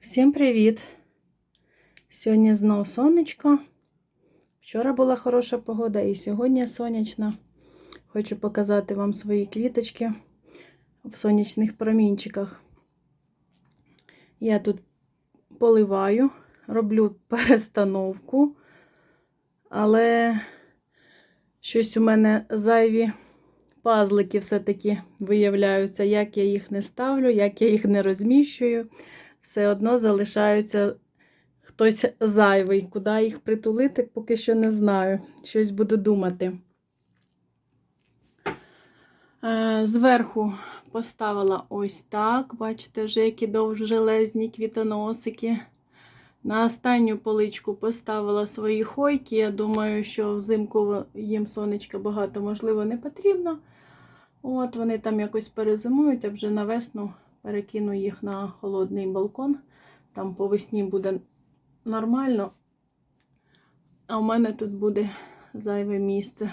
Всім привіт! Сьогодні знов сонечко. Вчора була хороша погода і сьогодні сонячна. Хочу показати вам свої квіточки в сонячних промінчиках. Я тут поливаю, роблю перестановку, але щось у мене зайві пазлики все-таки виявляються, як я їх не ставлю, як я їх не розміщую все одно залишаються хтось зайвий. Куди їх притулити, поки що не знаю. Щось буду думати. Е, Зверху поставила ось так. Бачите, вже які довжелезні квітоносики. На останню поличку поставила свої хойки. Я думаю, що взимку їм сонечка багато, можливо, не потрібно. От Вони там якось перезимують, а вже на весну перекину їх на холодний балкон. Там по весні буде нормально. А у мене тут буде зайве місце,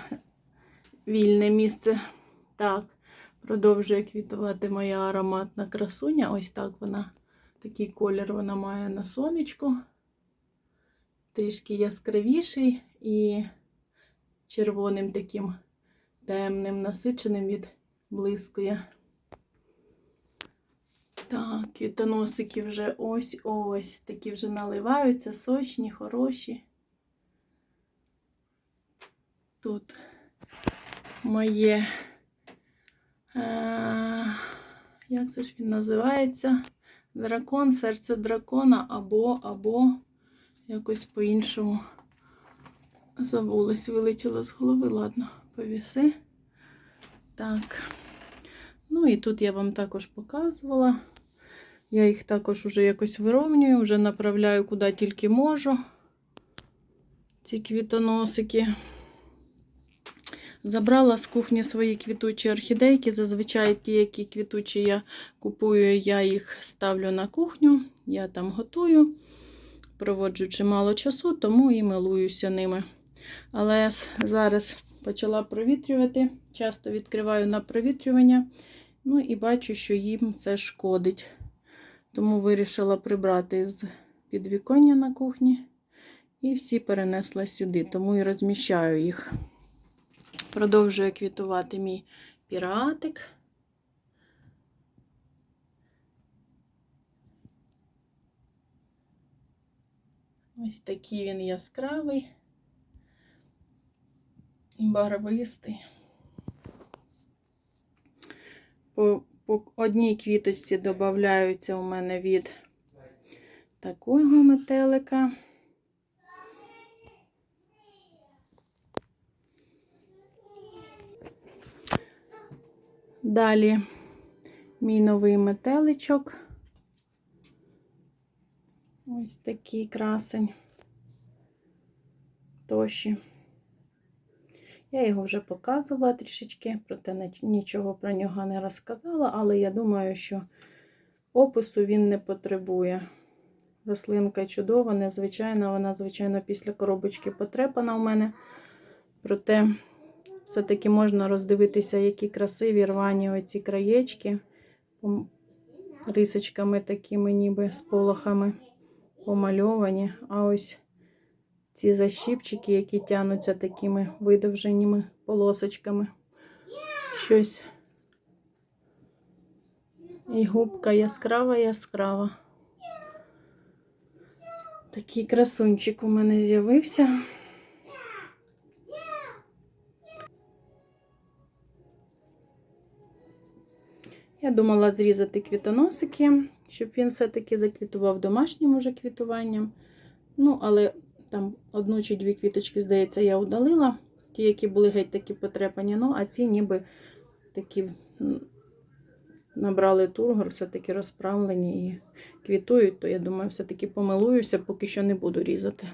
вільне місце. Так, продовжує квітувати моя ароматна красуня. Ось так вона, такий колір вона має на сонечку. Трішки яскравіший і червоним таким темним, насиченим від блискує. Так, квітоносики вже ось-ось. Такі вже наливаються, сочні, хороші. Тут моє, е, як це ж він називається? Дракон, серце дракона або, або якось по-іншому забулось, вилетіло з голови. Ладно, повіси. Так. Ну і тут я вам також показувала. Я їх також уже якось вирівнюю, вже направляю куди тільки можу. Ці квітоносики. Забрала з кухні свої квітучі орхідейки. Зазвичай ті, які квітучі я купую, я їх ставлю на кухню, я там готую, проводжу чимало часу, тому і милуюся ними. Але зараз почала провітрювати, часто відкриваю на провітрювання. Ну і бачу, що їм це шкодить. Тому вирішила прибрати з підвіконня на кухні. І всі перенесла сюди, тому і розміщаю їх. Продовжує квітувати мій піратик. Ось такий він яскравий, барвистий. По, по одній квіточці додаються у мене від такого метелика. Далі мій новий метеличок. Ось такий красень. Тоші. Я його вже показувала трішечки, проте нічого про нього не розказала, але я думаю, що опису він не потребує. Рослинка чудова, незвичайна, вона, звичайно, після коробочки потрепана у мене. Проте, все-таки можна роздивитися, які красиві рвані оці краєчки, рисочками такими, ніби з полохами помальовані. А ось ці защіпчики, які тянуться такими видовженими полосочками. Щось. І губка яскрава, яскрава. Такий красунчик у мене з'явився. Я думала зрізати квітоносики, щоб він все-таки заквітував домашнім уже квітуванням. Ну, але там одну чи дві квіточки, здається, я удалила. Ті, які були геть такі потрепані, ну, а ці ніби такі набрали тургор, все-таки розправлені і квітують, то я думаю, все-таки помилуюся, поки що не буду різати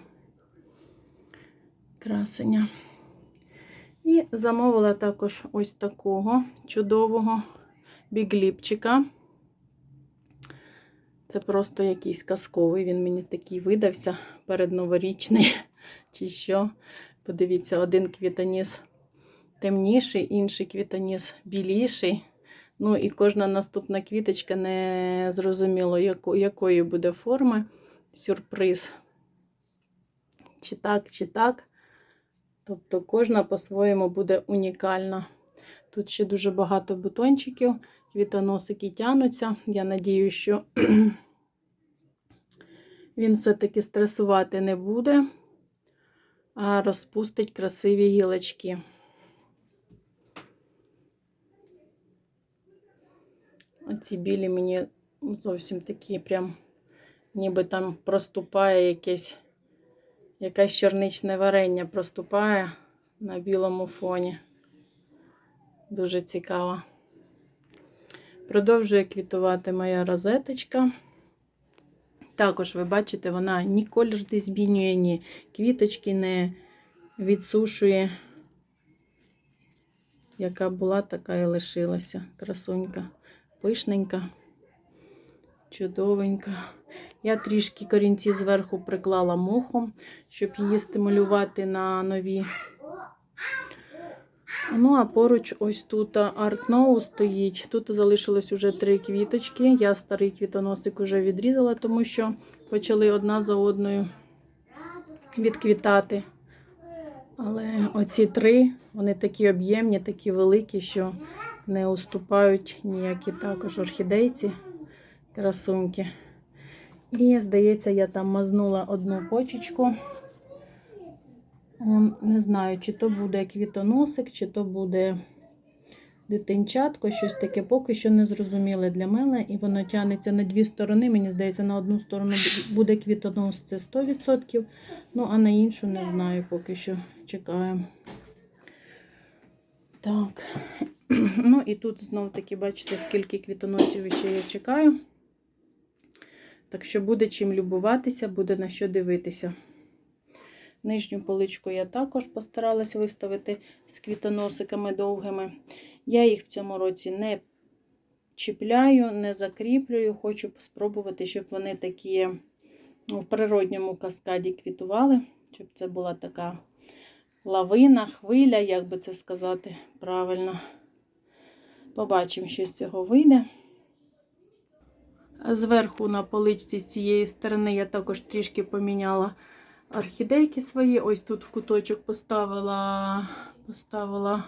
красення. І замовила також ось такого чудового бігліпчика. Це просто якийсь казковий, він мені такий видався передноворічний, чи що. Подивіться, один квітоніс темніший, інший квітоніс біліший. Ну і кожна наступна квіточка не зрозуміло, яко, якої буде форми. Сюрприз. Чи так, чи так. Тобто кожна по-своєму буде унікальна. Тут ще дуже багато бутончиків, квітоносики тянуться. Я надію, що він все-таки стресувати не буде, а розпустить красиві гілочки. Оці білі мені зовсім такі прям, ніби там проступає якесь, якесь чорничне варення проступає на білому фоні. Дуже цікаво. Продовжує квітувати моя розеточка. Також, ви бачите, вона ні колір не змінює, ні квіточки не відсушує. Яка була, така і лишилася. Красунька, пишненька, чудовенька. Я трішки корінці зверху приклала мохом, щоб її стимулювати на нові. Ну, а поруч ось тут Now стоїть. Тут залишилось уже три квіточки. Я старий квітоносик вже відрізала, тому що почали одна за одною відквітати. Але оці три, вони такі об'ємні, такі великі, що не уступають ніякі також орхідейці, красуньки. І, здається, я там мазнула одну почечку. Он, Не знаю, чи то буде квітоносик, чи то буде дитинчатко, щось таке поки що не зрозуміле для мене. І воно тягнеться на дві сторони. Мені здається, на одну сторону буде квітонос, це 100%. Ну, а на іншу не знаю, поки що чекаємо. Так. Ну і тут знов таки, бачите, скільки квітоносів ще я чекаю. Так що буде чим любуватися, буде на що дивитися. Нижню поличку я також постаралась виставити з квітоносиками довгими. Я їх в цьому році не чіпляю, не закріплюю. Хочу спробувати, щоб вони такі в природньому каскаді квітували, щоб це була така лавина, хвиля, як би це сказати правильно. Побачимо, що з цього вийде. Зверху на поличці з цієї сторони я також трішки поміняла орхідейки свої. Ось тут в куточок поставила. поставила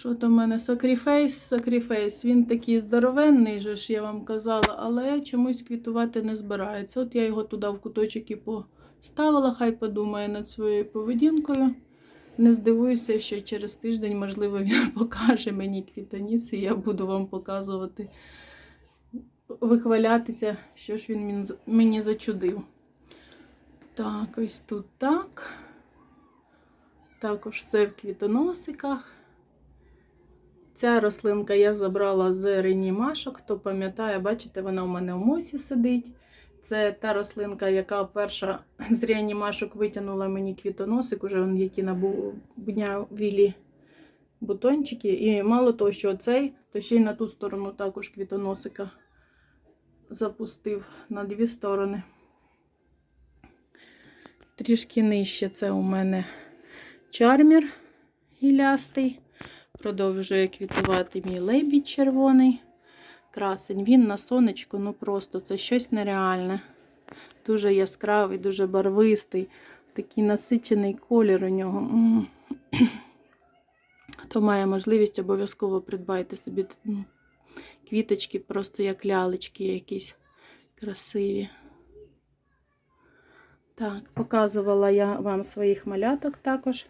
що то в мене? Сакріфейс, сакріфейс. Він такий здоровенний, же ж я вам казала, але чомусь квітувати не збирається. От я його туди в куточок і поставила, хай подумає над своєю поведінкою. Не здивуюся, що через тиждень, можливо, він покаже мені квітоніс, і я буду вам показувати вихвалятися, що ж він мені зачудив. Так, ось тут так. Також все в квітоносиках. Ця рослинка я забрала з ренімашок. Хто пам'ятає, бачите, вона у мене в мосі сидить. Це та рослинка, яка перша з реанімашок витягнула мені квітоносик, уже які набуднявілі бутончики. І мало того, що цей, то ще й на ту сторону також квітоносика запустив на дві сторони. Трішки нижче це у мене чармір гілястий. Продовжує квітувати мій лебідь червоний. Красень. Він на сонечку, ну просто це щось нереальне. Дуже яскравий, дуже барвистий, такий насичений колір у нього. Хто має можливість, обов'язково придбайте собі квіточки, просто як лялечки якісь красиві. Так, показувала я вам своїх маляток також.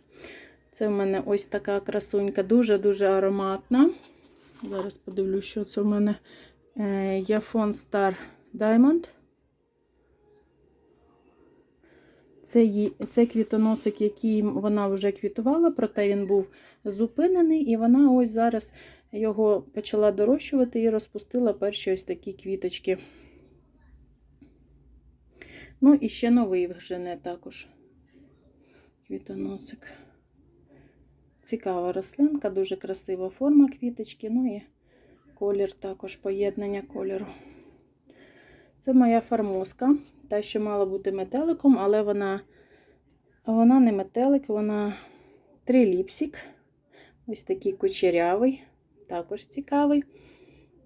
Це в мене ось така красунька, дуже-дуже ароматна. Зараз подивлюсь, що це в мене Яфон Star Diamond. Це, це квітоносик, який вона вже квітувала, проте він був зупинений, і вона ось зараз його почала дорощувати і розпустила перші ось такі квіточки. Ну, і ще новий вжене також квітоносик. Цікава рослинка, дуже красива форма квіточки, ну і колір також, поєднання кольору. Це моя фармоска, та, що мала бути метеликом, але вона вона не метелик, вона триліпсік. Ось такий кучерявий, також цікавий.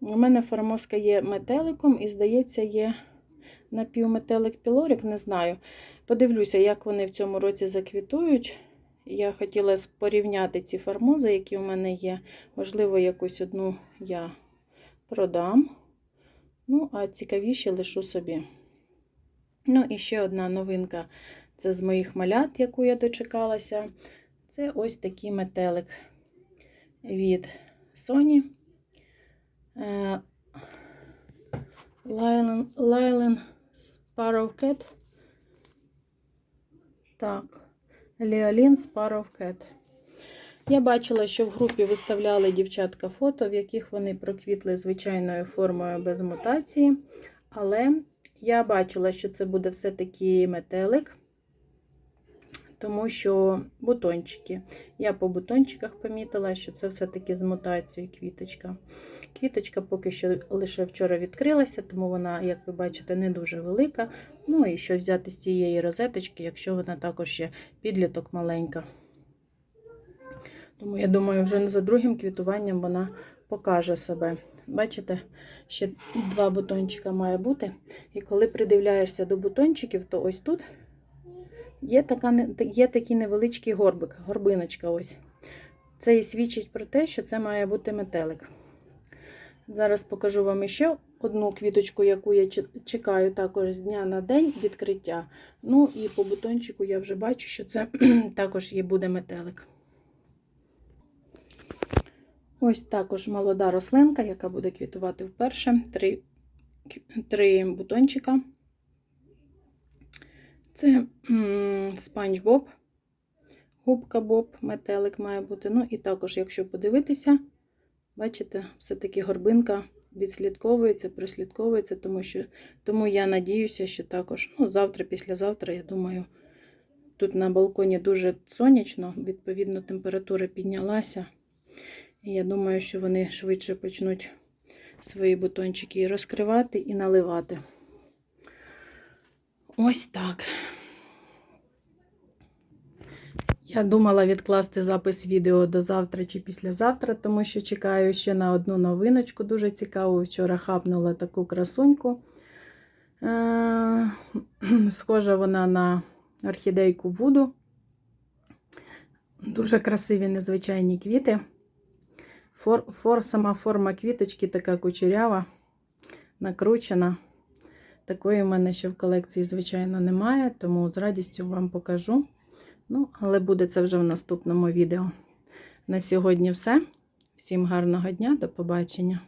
У мене формозка є метеликом і, здається, є напівметелик пілорик, не знаю. Подивлюся, як вони в цьому році заквітують. Я хотіла порівняти ці формози, які у мене є. Можливо, якусь одну я продам. Ну, а цікавіші лишу собі. Ну, і ще одна новинка це з моїх малят, яку я дочекалася. Це ось такий метелик від Sony. Lylan Sparrow Cat. Так, Леолін Sparrow Cat. Я бачила, що в групі виставляли дівчатка фото, в яких вони проквітли звичайною формою без мутації. Але я бачила, що це буде все-таки метелик, тому що бутончики. Я по бутончиках помітила, що це все-таки з мутацією квіточка. Квіточка поки що лише вчора відкрилася, тому вона, як ви бачите, не дуже велика. Ну і що взяти з цієї розеточки, якщо вона також ще підліток маленька. Тому я думаю, вже за другим квітуванням вона покаже себе. Бачите, ще два бутончика має бути. І коли придивляєшся до бутончиків, то ось тут є, така, є такий невеличкий горбик, горбиночка ось. Це і свідчить про те, що це має бути метелик. Зараз покажу вам ще одну квіточку, яку я чекаю також з дня на день відкриття. Ну і по бутончику я вже бачу, що це також є буде метелик. Ось також молода рослинка, яка буде квітувати вперше. Три, три бутончика. Це спанч Боб, губка Боб, метелик має бути. Ну і також, якщо подивитися, бачите, все-таки горбинка відслідковується, прослідковується, тому що тому я надіюся, що також ну, завтра, післязавтра, я думаю, тут на балконі дуже сонячно, відповідно, температура піднялася. І я думаю, що вони швидше почнуть свої бутончики розкривати і наливати. Ось так. Я думала відкласти запис відео до завтра чи післязавтра, тому що чекаю ще на одну новиночку. Дуже цікаву. Вчора хапнула таку красуньку. Е, Схожа вона на орхідейку Вуду. Дуже красиві незвичайні квіти. Фор, фор, сама форма квіточки така кучерява, накручена. Такої в мене ще в колекції, звичайно, немає, тому з радістю вам покажу. Ну, але буде це вже в наступному відео. На сьогодні все. Всім гарного дня, до побачення!